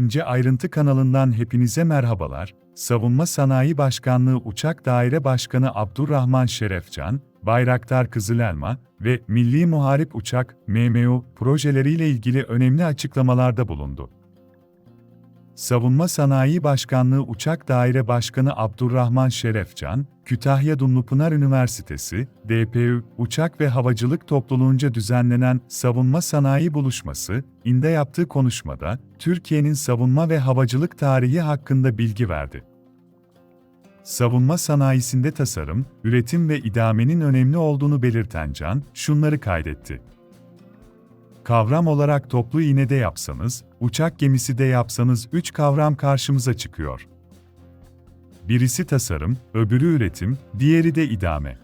İnce Ayrıntı kanalından hepinize merhabalar. Savunma Sanayi Başkanlığı Uçak Daire Başkanı Abdurrahman Şerefcan, Bayraktar Kızılelma ve Milli Muharip Uçak MMU projeleriyle ilgili önemli açıklamalarda bulundu. Savunma Sanayi Başkanlığı Uçak Daire Başkanı Abdurrahman Şerefcan, Kütahya Dumlupınar Üniversitesi, DPÜ, Uçak ve Havacılık Topluluğunca düzenlenen Savunma Sanayi Buluşması, inde yaptığı konuşmada, Türkiye'nin savunma ve havacılık tarihi hakkında bilgi verdi. Savunma sanayisinde tasarım, üretim ve idamenin önemli olduğunu belirten Can, şunları kaydetti. Kavram olarak toplu iğne de yapsanız, uçak gemisi de yapsanız üç kavram karşımıza çıkıyor. Birisi tasarım, öbürü üretim, diğeri de idame.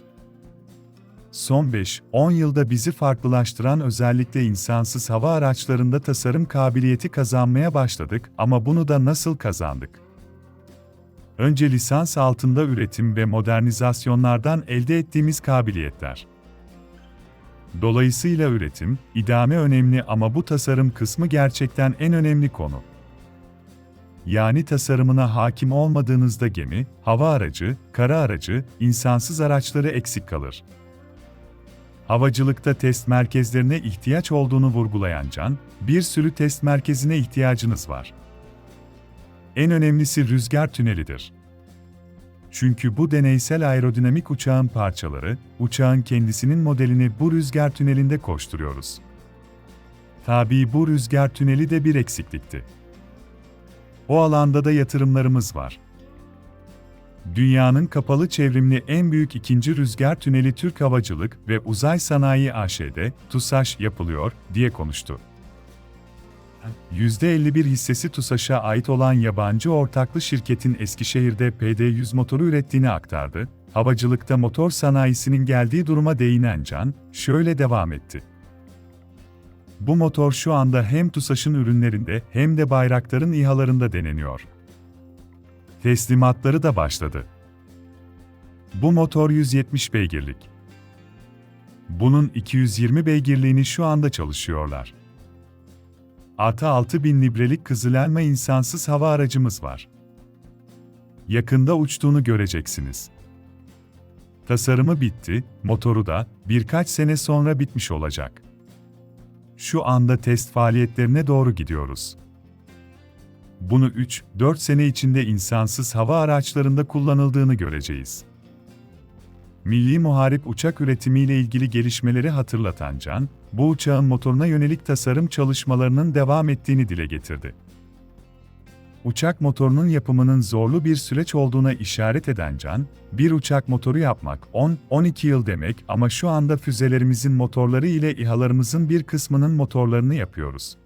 Son 5-10 yılda bizi farklılaştıran özellikle insansız hava araçlarında tasarım kabiliyeti kazanmaya başladık ama bunu da nasıl kazandık? Önce lisans altında üretim ve modernizasyonlardan elde ettiğimiz kabiliyetler. Dolayısıyla üretim, idame önemli ama bu tasarım kısmı gerçekten en önemli konu. Yani tasarımına hakim olmadığınızda gemi, hava aracı, kara aracı, insansız araçları eksik kalır. Havacılıkta test merkezlerine ihtiyaç olduğunu vurgulayan Can, bir sürü test merkezine ihtiyacınız var. En önemlisi rüzgar tünelidir. Çünkü bu deneysel aerodinamik uçağın parçaları, uçağın kendisinin modelini bu rüzgar tünelinde koşturuyoruz. Tabii bu rüzgar tüneli de bir eksiklikti. O alanda da yatırımlarımız var. Dünyanın kapalı çevrimli en büyük ikinci rüzgar tüneli Türk Havacılık ve Uzay Sanayi AŞ'de, TUSAŞ yapılıyor, diye konuştu. %51 hissesi TUSAŞ'a ait olan yabancı ortaklı şirketin Eskişehir'de PD-100 motoru ürettiğini aktardı. Havacılıkta motor sanayisinin geldiği duruma değinen Can, şöyle devam etti. Bu motor şu anda hem TUSAŞ'ın ürünlerinde hem de Bayraktar'ın İHA'larında deneniyor. Teslimatları da başladı. Bu motor 170 beygirlik. Bunun 220 beygirliğini şu anda çalışıyorlar. Artı 6000 librelik Kızılelma insansız hava aracımız var. Yakında uçtuğunu göreceksiniz. Tasarımı bitti, motoru da birkaç sene sonra bitmiş olacak. Şu anda test faaliyetlerine doğru gidiyoruz. Bunu 3-4 sene içinde insansız hava araçlarında kullanıldığını göreceğiz. Milli Muharip uçak üretimiyle ilgili gelişmeleri hatırlatan Can, bu uçağın motoruna yönelik tasarım çalışmalarının devam ettiğini dile getirdi. Uçak motorunun yapımının zorlu bir süreç olduğuna işaret eden Can, bir uçak motoru yapmak 10-12 yıl demek ama şu anda füzelerimizin motorları ile İHA'larımızın bir kısmının motorlarını yapıyoruz.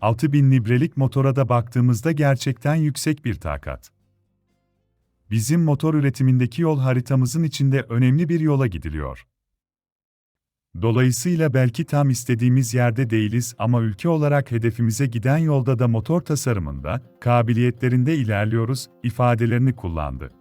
6000 librelik motora da baktığımızda gerçekten yüksek bir takat. Bizim motor üretimindeki yol haritamızın içinde önemli bir yola gidiliyor. Dolayısıyla belki tam istediğimiz yerde değiliz ama ülke olarak hedefimize giden yolda da motor tasarımında, kabiliyetlerinde ilerliyoruz ifadelerini kullandı.